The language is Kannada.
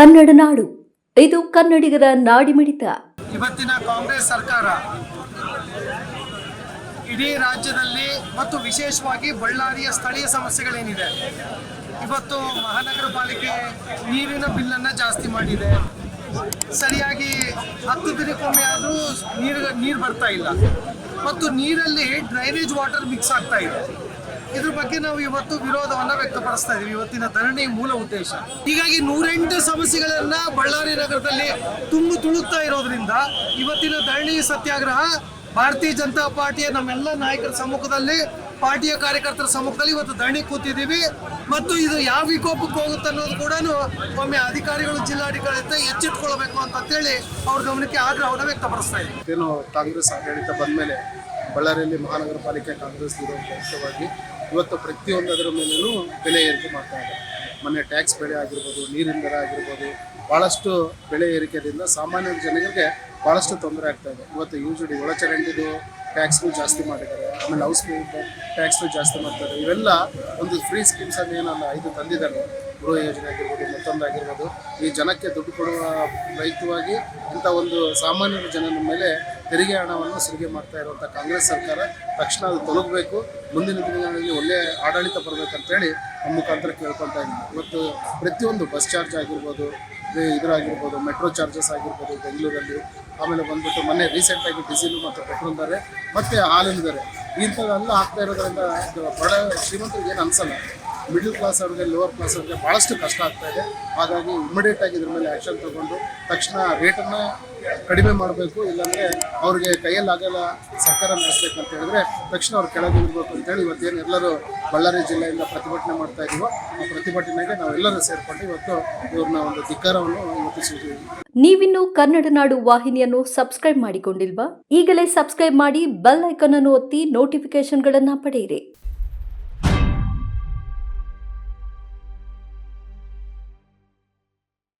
ಕನ್ನಡ ನಾಡು. ಇದು ಕನ್ನಡಿಗರ ನಾಡಿಮಿಡಿತ ಇವತ್ತಿನ ಕಾಂಗ್ರೆಸ್ ಸರ್ಕಾರ ಇಡೀ ರಾಜ್ಯದಲ್ಲಿ ಮತ್ತು ವಿಶೇಷವಾಗಿ ಬಳ್ಳಾರಿಯ ಸ್ಥಳೀಯ ಸಮಸ್ಯೆಗಳೇನಿದೆ. ಇವತ್ತು ಮಹಾನಗರ ಪಾಲಿಕೆ ನೀರಿನ ಬಿಲ್ಲನ್ನು ಜಾಸ್ತಿ ಮಾಡಿದೆ. ಸರಿಯಾಗಿ ಹತ್ತು ದಿನಕ್ಕೊಮ್ಮೆ ಆದರೂ ನೀರು ನೀರು ಬರ್ತಾ ಇಲ್ಲ. ಮತ್ತು ನೀರಲ್ಲಿ ಡ್ರೈನೇಜ್ ವಾಟರ್ ಮಿಕ್ಸ್ ಆಗ್ತಾ ಇದೆ. ಇದ್ರ ಬಗ್ಗೆ ನಾವು ಇವತ್ತು ವಿರೋಧವನ್ನ ವ್ಯಕ್ತಪಡಿಸ್ತಾ ಇದೀವಿ. ಇವತ್ತಿನ ಧರಣಿ ಮೂಲ ಉದ್ದೇಶ. ಹೀಗಾಗಿ ನೂರೆಂಟು ಸಮಸ್ಯೆಗಳನ್ನ ಬಳ್ಳಾರಿ ನಗರದಲ್ಲಿ ತುಂಬು ತುಳುಕ್ತಾ ಇರೋದ್ರಿಂದ ಇವತ್ತಿನ ಧರಣಿ ಸತ್ಯಾಗ್ರಹ ಭಾರತೀಯ ಜನತಾ ಪಾರ್ಟಿಯ ನಮ್ಮೆಲ್ಲ ನಾಯಕರ ಸಮ್ಮುಖದಲ್ಲಿ, ಪಾರ್ಟಿಯ ಕಾರ್ಯಕರ್ತರ ಸಮ್ಮುಖದಲ್ಲಿ ಇವತ್ತು ಧರಣಿ ಕೂತಿದ್ದೀವಿ. ಮತ್ತು ಇದು ಯಾವ ವಿಕೋಪಕ್ಕೆ ಹೋಗುತ್ತೆ ಅನ್ನೋದು ಕೂಡ ಒಮ್ಮೆ ಅಧಿಕಾರಿಗಳು ಜಿಲ್ಲಾಧಿಕಾರಿ ಅಂತ ಅಂತೇಳಿ ಅವ್ರ ಗಮನಕ್ಕೆ ಆಗ್ರಹವನ್ನು ವ್ಯಕ್ತಪಡಿಸ್ತಾ ಇದ್ದೀವಿ ಕಾಂಗ್ರೆಸ್ ಆಡಳಿತ ಬಂದ ಮೇಲೆ ಬಳ್ಳಾರಿಯಲ್ಲಿ ಮಹಾನಗರ ಪಾಲಿಕೆ ಕಾಂಗ್ರೆಸ್ ಇರೋ ಮುಖ್ಯವಾಗಿ ಇವತ್ತು ಪ್ರತಿಯೊಂದರ ಮೇಲೂ ಬೆಲೆ ಏರಿಕೆ ಮಾಡ್ತಾ ಇದೆ. ಮೊನ್ನೆ ಟ್ಯಾಕ್ಸ್ ಬೆಳೆ ಆಗಿರ್ಬೋದು, ನೀರಿನ ದರ ಆಗಿರ್ಬೋದು ಭಾಳಷ್ಟು ಬೆಲೆ ಏರಿಕೆಯಿಂದ ಸಾಮಾನ್ಯ ಜನರಿಗೆ ಭಾಳಷ್ಟು ತೊಂದರೆ ಆಗ್ತಾ ಇದೆ. ಇವತ್ತು ಡಿ ಒಳಚರಂಡಿದು ಟ್ಯಾಕ್ಸ್ಗಳು ಜಾಸ್ತಿ ಮಾಡಿದ್ದಾರೆ. ಆಮೇಲೆ ಹೌಸ್ ಟ್ಯಾಕ್ಸ್ಗಳು ಜಾಸ್ತಿ ಮಾಡ್ತಾರೆ ಇವೆಲ್ಲ ಒಂದು ಫ್ರೀ ಸ್ಕೀಮ್ಸ್ ಅನ್ನು ಏನಲ್ಲ ಇದು ತಂದಿದ್ದಾರೆ. ಗೃಹ ಯೋಜನೆ ಆಗಿರ್ಬೋದು, ಮತ್ತೊಂದು ಆಗಿರ್ಬೋದು. ಈ ಜನಕ್ಕೆ ದುಡ್ಡು ಕೊಡುವ ರೈತವಾಗಿ ಇಂಥ ಒಂದು ಸಾಮಾನ್ಯ ಜನನ ಮೇಲೆ ತೆರಿಗೆ ಹಣವನ್ನು ಸುಲಿಗೆ ಮಾಡ್ತಾ ಇರುವಂಥ ಕಾಂಗ್ರೆಸ್ ಸರ್ಕಾರ ತಕ್ಷಣ ಅದು ತೊಲಗಬೇಕು ಮುಂದಿನ ದಿನಗಳಲ್ಲಿ ಒಳ್ಳೆ ಆಡಳಿತ ಬರಬೇಕಂತೇಳಿ ನಮ್ಮ ಮುಖಾಂತರ ಕೇಳ್ಕೊತಾ ಇದ್ದೀನಿ. ಇವತ್ತು ಪ್ರತಿಯೊಂದು ಬಸ್ ಚಾರ್ಜ್ ಆಗಿರ್ಬೋದು ಇದು- ಇದರಾಗಿರ್ಬೋದು, ಮೆಟ್ರೋ ಚಾರ್ಜಸ್ ಆಗಿರ್ಬೋದು ಬೆಂಗಳೂರಲ್ಲಿ. ಆಮೇಲೆ ಬಂದ್ಬಿಟ್ಟು ಮೊನ್ನೆ ರೀಸೆಂಟಾಗಿ ಡೀಸೆಲ್ ಮತ್ತು ಪೆಟ್ರೋಲ್ ದರ, ಮತ್ತು ಹಾಲಿನ ದರ. ಆಗ್ತಾ ಇರೋದ್ರಿಂದ ಇದು ಬಡ ಶ್ರೀಮಂತರಿಗೆ ಏನು ಅನ್ಸಲ್ಲ. ಮಿಡ್ಲ್ ಕ್ಲಾಸ್ ಅವ್ರಿಗೆ, ಲೋವರ್ ಕ್ಲಾಸ್ ಅವ್ರಿಗೆ ಭಾಳಷ್ಟು ಕಷ್ಟ ಆಗ್ತಾ ಇದೆ. ಹಾಗಾಗಿ ಇಮಿಡಿಯೇಟ್ ಆಗಿ ಇದ್ರ ಮೇಲೆ ಆಕ್ಷನ್ ತಗೊಂಡು ತಕ್ಷಣ ರೇಟನ್ನು ಕಡಿಮೆ ಮಾಡಬೇಕು, ಇಲ್ಲಾಂದ್ರೆ ಅವ್ರಿಗೆ ಕೈಯಲ್ಲಾಗಲ್ಲ ಸರ್ಕಾರ ನಡೆಸ್ಬೇಕಂತ ಹೇಳಿದ್ರೆ ತಕ್ಷಣ ಅವ್ರು ಕೆಳಗೆ ಇರಬೇಕು ಅಂತೇಳಿ ಇವತ್ತೇನು ಎಲ್ಲರೂ ಬಳ್ಳಾರಿ ಜಿಲ್ಲೆಯಿಂದ ಪ್ರತಿಭಟನೆ ಮಾಡ್ತಾ ಇದೀವೋ, ಆ ಪ್ರತಿಭಟನೆಗೆ ನಾವೆಲ್ಲರೂ ಸೇರಿಕೊಂಡು ಇವತ್ತು ಇವ್ರನ್ನ ಒಂದು ಧಿಕ್ಕಾರವನ್ನು ಇವತ್ತು ನೀವಿನ್ನು ಕನ್ನಡ ನಾಡು ವಾಹಿನಿಯನ್ನು ಸಬ್ಸ್ಕ್ರೈಬ್ ಮಾಡಿಕೊಂಡಿಲ್ವಾ? ಈಗಲೇ ಸಬ್ಸ್ಕ್ರೈಬ್ ಮಾಡಿ ಬೆಲ್ ಐಕಾನ್ ಅನ್ನು ಒತ್ತಿ ನೋಟಿಫಿಕೇಶನ್ಗಳನ್ನು ಪಡೆಯಿರಿ.